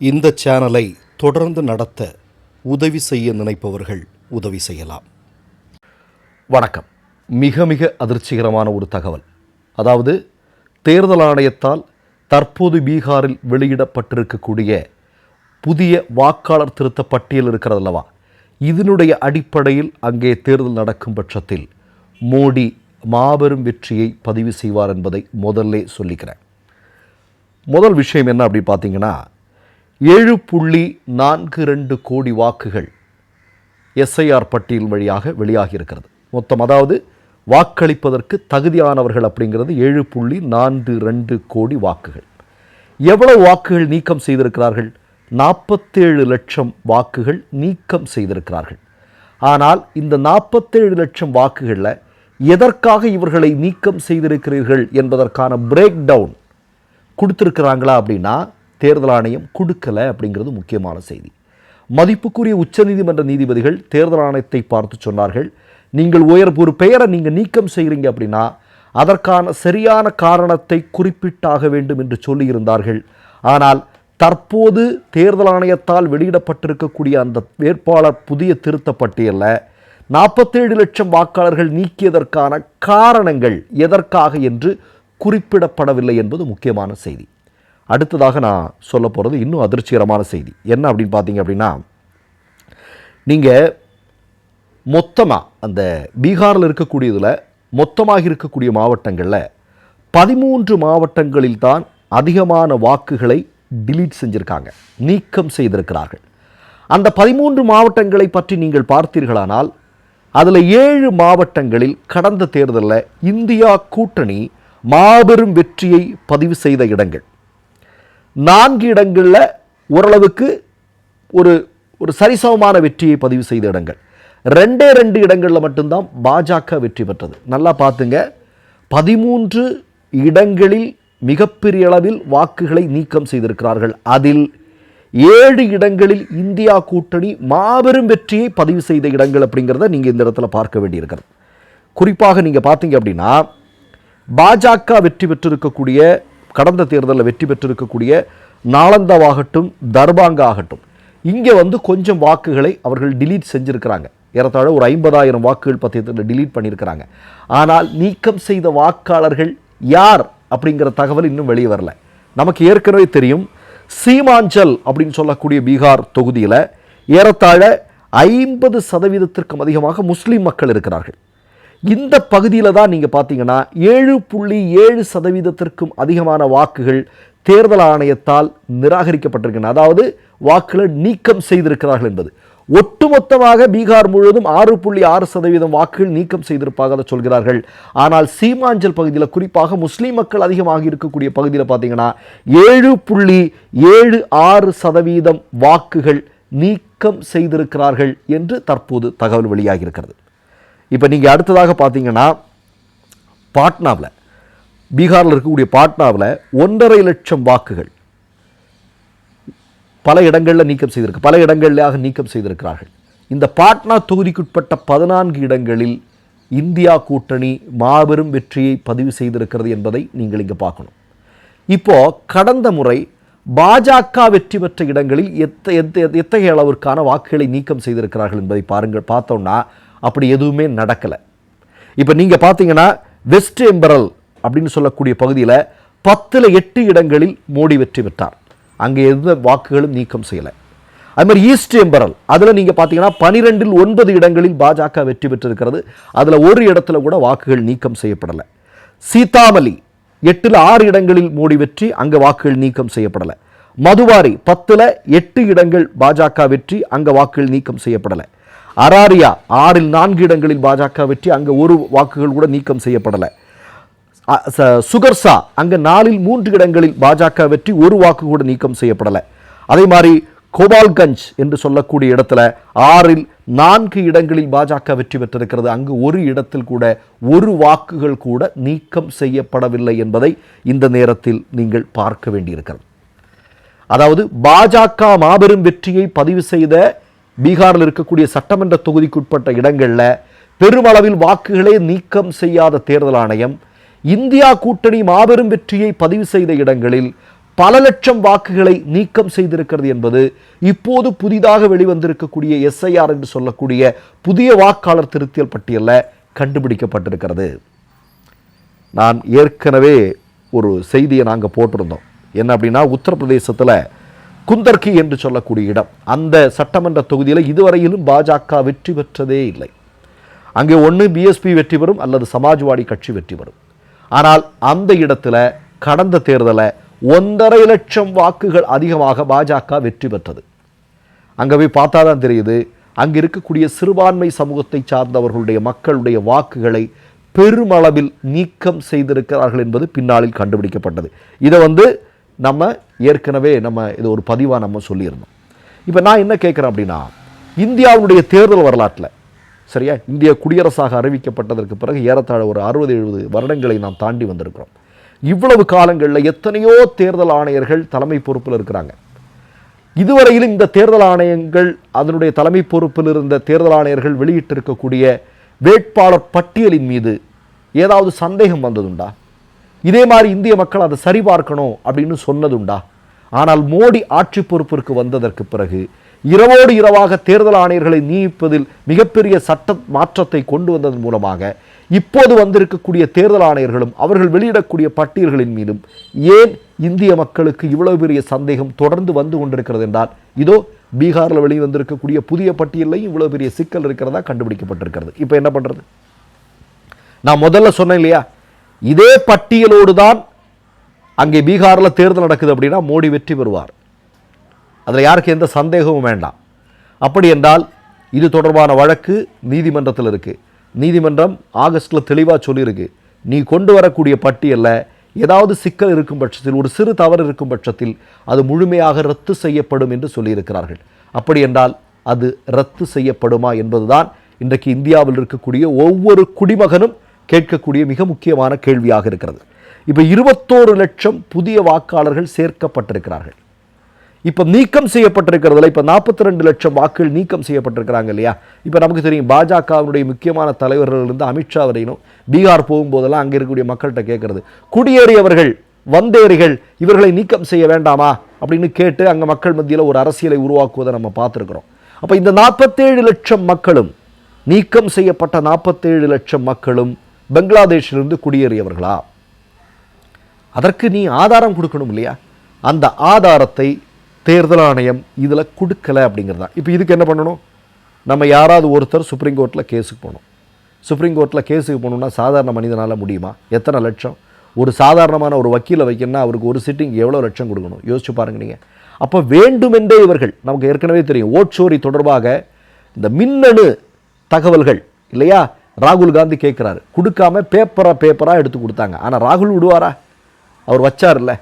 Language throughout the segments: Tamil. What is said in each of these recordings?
இந்த சேனலை தொடர்ந்து நடத்த உதவி செய்ய நினைப்பவர்கள் உதவி செய்யலாம். வணக்கம். மிக மிக அதிர்ச்சிகரமான ஒரு தகவல். அதாவது தேர்தல் ஆணையத்தால் தற்போது பீகாரில் வெளியிடப்பட்டிருக்கக்கூடிய புதிய வாக்காளர் திருத்த பட்டியல் இருக்கிறதல்லவா இதனுடைய அடிப்படையில் அங்கே தேர்தல் நடக்கும் பட்சத்தில் மோடி மாபெரும் வெற்றியை பதிவு செய்வார் என்பதை முதல்லே சொல்லிக்கிறேன். முதல் விஷயம் என்ன அப்படி பார்த்தீங்கன்னா ஏழு புள்ளி நான்கு ரெண்டு கோடி வாக்குகள் எஸ்ஐஆர் பட்டியல் வழியாக வெளியாகியிருக்கிறது. மொத்தம் அதாவது வாக்களிப்பதற்கு தகுதியானவர்கள் அப்படிங்கிறது ஏழு புள்ளி நான்கு ரெண்டு கோடி வாக்குகள். எவ்வளவு வாக்குகள் நீக்கம் செய்திருக்கிறார்கள்? நாற்பத்தேழு லட்சம் வாக்குகள் நீக்கம் செய்திருக்கிறார்கள். ஆனால் இந்த நாற்பத்தேழு லட்சம் வாக்குகளில் எதற்காக இவர்களை நீக்கம் செய்திருக்கிறீர்கள் என்பதற்கான பிரேக் டவுன் கொடுத்துருக்கிறாங்களா அப்படின்னா தேர்தல் ஆணையம் கொடுக்கலை அப்படிங்கிறது முக்கியமான செய்தி. மதிப்புக்குரிய உச்சநீதிமன்ற நீதிபதிகள் தேர்தல் ஆணையத்தை பார்த்து சொன்னார்கள் நீங்கள் உயர் ஒரு பெயரை நீங்கள் நீக்கம் செய்கிறீங்க அப்படின்னா அதற்கான சரியான காரணத்தை குறிப்பிட்டாக வேண்டும் என்று சொல்லியிருந்தார்கள். ஆனால் தற்போது தேர்தல் ஆணையத்தால் வெளியிடப்பட்டிருக்கக்கூடிய அந்த வேட்பாளர் புதிய திருத்த பட்டியலில் நாற்பத்தேழு லட்சம் வாக்காளர்கள் நீக்கியதற்கான காரணங்கள் எதற்காக என்று குறிப்பிடப்படவில்லை என்பது முக்கியமான செய்தி. அடுத்ததாக நான் சொல்ல போகிறது இன்னும் அதிர்ச்சிகரமான செய்தி. என்ன அப்படின்னு பார்த்தீங்க அப்படின்னா நீங்கள் மொத்தமாக அந்த பீகாரில் இருக்கக்கூடியதில் மொத்தமாக இருக்கக்கூடிய மாவட்டங்களில் பதிமூன்று மாவட்டங்களில் தான் அதிகமான வாக்குகளை டிலீட் செஞ்சுருக்காங்க நீக்கம் செய்திருக்கிறார்கள். அந்த பதிமூன்று மாவட்டங்களை பற்றி நீங்கள் பார்த்தீர்களானால் அதில் ஏழு மாவட்டங்களில் கடந்த தேர்தலில் இந்தியா கூட்டணி மாபெரும் வெற்றியை பதிவு செய்த இடங்கள். நான்கு இடங்களில் ஓரளவுக்கு ஒரு ஒரு சரிசமமான வெற்றியை பதிவு செய்த இடங்கள். ரெண்டே ரெண்டு இடங்களில் மட்டும்தான் பாஜக வெற்றி பெற்றது. நல்லா பார்த்துங்க. பதிமூன்று இடங்களில் மிகப்பெரிய அளவில் வாக்குகளை நீக்கம் செய்திருக்கிறார்கள். அதில் ஏழு இடங்களில் இந்தியா கூட்டணி மாபெரும் வெற்றியை பதிவு செய்த இடங்கள் அப்படிங்கிறத நீங்கள் இந்த இடத்துல பார்க்க வேண்டியிருக்கிறது. குறிப்பாக நீங்கள் பார்த்தீங்க அப்படின்னா பாஜக வெற்றி பெற்றிருக்கக்கூடிய கடந்த தேர்தலில் வெற்றி பெற்றிருக்கக்கூடிய நாளந்தாவாகட்டும் தர்பாங்காகட்டும் இங்கே வந்து கொஞ்சம் வாக்குகளை அவர்கள் டிலீட் செஞ்சுருக்கிறாங்க. ஏறத்தாழ ஒரு ஐம்பதாயிரம் வாக்குகள் பத்தியத்தில் டிலீட் பண்ணியிருக்கிறாங்க. ஆனால் நீக்கம் செய்த வாக்காளர்கள் யார் அப்படிங்கிற தகவல் இன்னும் வெளியே வரல. நமக்கு ஏற்கனவே தெரியும் சீமாஞ்சல் அப்படின்னு சொல்லக்கூடிய பீகார் தொகுதியில் ஏறத்தாழ ஐம்பது சதவீதத்திற்கும் அதிகமாக முஸ்லீம் மக்கள் இருக்கிறார்கள். இந்த பகுதியில் தான் நீங்கள் பார்த்தீங்கன்னா ஏழு புள்ளி ஏழு சதவீதத்திற்கும் அதிகமான வாக்குகள் தேர்தல் ஆணையத்தால் நிராகரிக்கப்பட்டிருக்கின்றன. அதாவது வாக்குகளை நீக்கம் செய்திருக்கிறார்கள் என்பது. ஒட்டுமொத்தமாக பீகார் முழுவதும் ஆறு புள்ளி ஆறு சதவீதம் வாக்குகள் நீக்கம் செய்திருப்பாக சொல்கிறார்கள். ஆனால் சீமாஞ்சல் பகுதியில் குறிப்பாக முஸ்லீம் மக்கள் அதிகமாக இருக்கக்கூடிய பகுதியில் பார்த்தீங்கன்னா ஏழு புள்ளி ஏழு ஆறு சதவீதம் வாக்குகள் நீக்கம் செய்திருக்கிறார்கள் என்று தற்போது தகவல் வெளியாகியிருக்கிறது. இப்போ நீங்கள் அடுத்ததாக பார்த்தீங்கன்னா பாட்னாவில் பீகாரில் இருக்கக்கூடிய பாட்னாவில் ஒன்றரை லட்சம் வாக்குகள் பல இடங்களில் நீக்கம் செய்திருக்கு பல இடங்களிலாக நீக்கம் செய்திருக்கிறார்கள். இந்த பாட்னா தொகுதிக்குட்பட்ட பதினான்கு இடங்களில் இந்தியா கூட்டணி மாபெரும் வெற்றியை பதிவு செய்திருக்கிறது என்பதை நீங்கள் இங்கே பார்க்கணும். இப்போ கடந்த முறை பாஜக வெற்றி பெற்ற இடங்களில் எத்த எத்த எத்தகைய அளவிற்கான வாக்குகளை நீக்கம் செய்திருக்கிறார்கள் என்பதை பாருங்கள் பார்த்தோம்னா அப்படி எதுவுமே நடக்கலை. இப்போ நீங்கள் பார்த்தீங்கன்னா வெஸ்ட் எம்பரல் அப்படின்னு சொல்லக்கூடிய பகுதியில் பத்தில் எட்டு இடங்களில் மோடி வெற்றி பெற்றார். அங்கே எந்த வாக்குகளும் நீக்கம் செய்யலை. அது மாதிரி ஈஸ்ட் எம்பரல் அதில் நீங்கள் பார்த்தீங்கன்னா பனிரெண்டில் ஒன்பது இடங்களில் பாஜக வெற்றி பெற்றிருக்கிறது. அதில் ஒரு இடத்துல கூட வாக்குகள் நீக்கம் செய்யப்படலை. சீதாமலி எட்டில் ஆறு இடங்களில் மோடி வெற்றி அங்கே வாக்குகள் நீக்கம் செய்யப்படலை. மதுவாரி பத்தில் எட்டு இடங்கள் பாஜக வெற்றி அங்கே வாக்குகள் நீக்கம் செய்யப்படலை. அராரியா ஆறில் நான்கு இடங்களில் பாஜக வெற்றி அங்கே ஒரு வாக்குகள் கூட நீக்கம் செய்யப்படலை. சுகர்சா அங்கே நாலில் மூன்று இடங்களில் பாஜக வெற்றி ஒரு வாக்கு கூட நீக்கம் செய்யப்படலை. அதே மாதிரி கோபால்கஞ்ச் என்று சொல்லக்கூடிய இடத்துல ஆறில் நான்கு இடங்களில் பாஜக வெற்றி பெற்றிருக்கிறது. அங்கு ஒரு இடத்தில் கூட ஒரு வாக்குகள் கூட நீக்கம் செய்யப்படவில்லை என்பதை இந்த நேரத்தில் நீங்கள் பார்க்க வேண்டியிருக்கிறது. அதாவது பாஜக மாபெரும் வெற்றியை பதிவு செய்த பீகாரில் இருக்கக்கூடிய சட்டமன்ற தொகுதிக்குட்பட்ட இடங்களில் பெருமளவில் வாக்குகளே நீக்கம் செய்யாத தேர்தல் ஆணையம் இந்தியா கூட்டணி மாபெரும் வெற்றியை பதிவு செய்த இடங்களில் பல லட்சம் வாக்குகளை நீக்கம் செய்திருக்கிறது என்பது இப்போது புதிதாக வெளிவந்திருக்கக்கூடிய எஸ்ஐஆர் என்று சொல்லக்கூடிய புதிய வாக்காளர் திருத்தியல் பட்டியலில் கண்டுபிடிக்கப்பட்டிருக்கிறது. நான் ஏற்கனவே ஒரு செய்தியை நாங்கள் போட்டிருந்தோம். என்ன அப்படின்னா உத்தரப்பிரதேசத்தில் குந்தர்கி என்று சொல்லக்கூடிய இடம். அந்த சட்டமன்ற தொகுதியில் இதுவரையிலும் பாஜக வெற்றி பெற்றதே இல்லை. அங்கே ஒன்று பிஎஸ்பி வெற்றி பெறும் அல்லது சமாஜ்வாடி கட்சி வெற்றி பெறும். ஆனால் அந்த இடத்துல கடந்த தேர்தலை ஒன்றரை லட்சம் வாக்குகள் அதிகமாக பாஜக வெற்றி பெற்றது. அங்கே போய் பார்த்தா தான் தெரியுது அங்கே இருக்கக்கூடிய சிறுபான்மை சமூகத்தை சார்ந்தவர்களுடைய மக்களுடைய வாக்குகளை பெருமளவில் நீக்கம் செய்திருக்கிறார்கள் என்பது பின்னாளில் கண்டுபிடிக்கப்பட்டது. இதை வந்து நம்ம ஏற்கனவே நம்ம இது ஒரு பதிவாக நம்ம சொல்லியிருந்தோம். இப்போ நான் என்ன கேட்குறேன் அப்படின்னா இந்தியாவுடைய தேர்தல் வரலாற்றில் சரியா? இந்திய குடியரசாக அறிவிக்கப்பட்டதற்கு பிறகு ஏறத்தாழ ஒரு அறுபது எழுபது வருடங்களை நாம் தாண்டி வந்திருக்கிறோம். இவ்வளவு காலங்களில் எத்தனையோ தேர்தல் ஆணையர்கள் தலைமை பொறுப்பில் இருக்கிறாங்க. இதுவரையிலும் இந்த தேர்தல் ஆணையங்கள் அதனுடைய தலைமை பொறுப்பில் இருந்த தேர்தல் ஆணையர்கள் வெளியிட்டிருக்கக்கூடிய வேட்பாளர் பட்டியலின் மீது ஏதாவது சந்தேகம் வந்ததுண்டா? இதே மாதிரி இந்திய மக்கள் அதை சரிபார்க்கணும் அப்படின்னு சொன்னதுண்டா. ஆனால் மோடி ஆட்சி பொறுப்பிற்கு வந்ததற்கு பிறகு இரவோடு இரவாக தேர்தல் ஆணையர்களை நியமிப்பதில் மிகப்பெரிய சட்ட மாற்றத்தை கொண்டு வந்ததன் மூலமாக இப்போது வந்திருக்கக்கூடிய தேர்தல் ஆணையர்களும் அவர்கள் வெளியிடக்கூடிய பட்டியல்களின் மீதும் ஏன் இந்திய மக்களுக்கு இவ்வளவு பெரிய சந்தேகம் தொடர்ந்து வந்து கொண்டிருக்கிறது என்றால் இதோ பீகாரில் வெளிவந்திருக்கக்கூடிய புதிய பட்டியலையும் இவ்வளவு பெரிய சிக்கல் இருக்கிறதா கண்டுபிடிக்கப்பட்டிருக்கிறது. இப்போ என்ன பண்றது? நான் முதல்ல சொன்னேன் இல்லையா? இதே பட்டியலோடு தான் அங்கே பீகாரில் தேர்தல் நடக்குது அப்படின்னா மோடி வெற்றி பெறுவார். அதில் யாருக்கு எந்த சந்தேகமும் வேண்டாம். அப்படி என்றால் இது தொடர்பான வழக்கு நீதிமன்றத்தில் இருக்குது நீதிமன்றம் ஆகஸ்டில் தெளிவாக சொல்லியிருக்கு. நீ கொண்டு வரக்கூடிய பட்டியலில் ஏதாவது சிக்கல் இருக்கும் பட்சத்தில் ஒரு சிறு தவறு இருக்கும் பட்சத்தில் அது முழுமையாக ரத்து செய்யப்படும் என்று சொல்லியிருக்கிறார்கள். அப்படி என்றால் அது ரத்து செய்யப்படுமா என்பதுதான் இன்றைக்கு இந்தியாவில் இருக்கக்கூடிய ஒவ்வொரு குடிமகனும் கேட்கக்கூடிய மிக முக்கியமான கேள்வியாக இருக்கிறது. இப்போ இருபத்தோரு லட்சம் புதிய வாக்காளர்கள் சேர்க்கப்பட்டிருக்கிறார்கள். இப்போ நீக்கம் செய்யப்பட்டிருக்கிறதுல இப்போ நாற்பத்தி ரெண்டு லட்சம் வாக்குகள் நீக்கம் செய்யப்பட்டிருக்கிறாங்க இல்லையா? இப்போ நமக்கு தெரியும் பாஜகவினுடைய முக்கியமான தலைவர்கள் இருந்து அமித்ஷா வரையினும் பீகார் போகும்போதெல்லாம் அங்கே இருக்கக்கூடிய மக்கள்கிட்ட கேட்கறது குடியேறியவர்கள் வந்தேறிகள் இவர்களை நீக்கம் செய்ய வேண்டாமா? அப்படின்னு கேட்டு அங்கே மக்கள் மத்தியில் ஒரு அரசியலை உருவாக்குவதை நம்ம பார்த்துருக்குறோம். அப்போ இந்த நாற்பத்தேழு லட்சம் மக்களும் நீக்கம் செய்யப்பட்ட நாற்பத்தேழு லட்சம் மக்களும் பங்களாதேஷிலிருந்து குடியேறியவர்களா? அதற்கு நீ ஆதாரம் கொடுக்கணும் இல்லையா? அந்த ஆதாரத்தை தேர்தல் ஆணையம் இதில் கொடுக்கல அப்படிங்கிறது? தான் இப்போ இதுக்கு என்ன பண்ணணும்? நம்ம யாராவது ஒருத்தர் சுப்ரீம் கோர்ட்டில் கேஸுக்கு போகணும். சுப்ரீம் கோர்ட்டில் கேஸுக்கு போகணுன்னா சாதாரண மனிதனால் முடியுமா? எத்தனை லட்சம்? ஒரு சாதாரணமான ஒரு வக்கீலை வைக்கணும்னா அவருக்கு ஒரு சிட்டிங் எவ்வளோ லட்சம் கொடுக்கணும்? யோசிச்சு பாருங்க நீங்கள் அப்போ வேண்டுமென்றே இவர்கள் நமக்கு ஏற்கனவே தெரியும் ஓட்சோரி தொடர்பாக இந்த மின்னணு தகவல்கள் இல்லையா? ராகுல் காந்தி கேட்குறாரு கொடுக்காம பேப்பராக பேப்பராக எடுத்து கொடுத்தாங்க. ஆனால் ராகுல் விடுவாரா? அவர் வச்சார்ல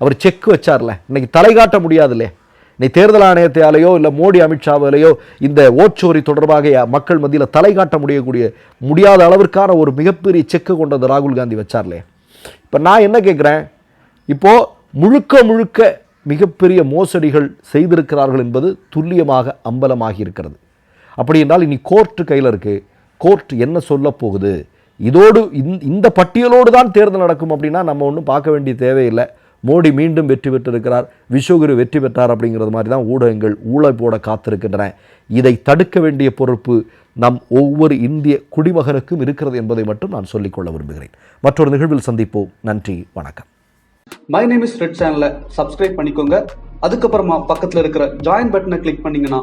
அவர் செக் வச்சார்ல இன்னைக்கு தலை காட்ட முடியாதுல்லே. இல்லையா இன்னைக்கு தேர்தல் ஆணையத்தாலேயோ இல்லை மோடி அமித்ஷாவிலேயோ இந்த ஓட்சோரி தொடர்பாக மக்கள் மத்தியில் தலை காட்ட முடியக்கூடிய முடியாத அளவிற்கான ஒரு மிகப்பெரிய செக்கு கொண்டது ராகுல் காந்தி வச்சார்லே. இப்போ நான் என்ன கேட்குறேன் இப்போது முழுக்க முழுக்க மிகப்பெரிய மோசடிகள் செய்திருக்கிறார்கள் என்பது துல்லியமாக அம்பலமாகி இருக்கிறது. அப்படி என்றால் இனி கோர்ட்டு கையில் இருக்குது கோர்ட் என்ன சொல்ல போகுது? இதோடு இந்த- இந்த பட்டியலோடு தான் தேர்தல் நடக்கும் அப்படின்னா நம்ம ஒன்றும் பார்க்க வேண்டிய தேவையில்லை. மோடி மீண்டும் வெற்றி பெற்றிருக்கிறார். விஸ்வகுரு வெற்றி பெற்றார் அப்படிங்கிறது மாதிரி தான் ஊடகங்கள் ஊழல் போட காத்திருக்கின்றன. இதை தடுக்க வேண்டிய பொறுப்பு நம் ஒவ்வொரு இந்திய குடிமகனுக்கும் இருக்கிறது என்பதை மட்டும் நான் சொல்லிக்கொள்ள விரும்புகிறேன். மற்றொரு நிகழ்வில் சந்திப்போம். நன்றி வணக்கம். மை நேம் இஸ் ரெட் சேனலை சப்ஸ்கிரைப் பண்ணிக்கோங்க. அதுக்கப்புறமா பக்கத்தில் இருக்கிற ஜாயின் பட்டனை கிளிக் பண்ணிங்கன்னா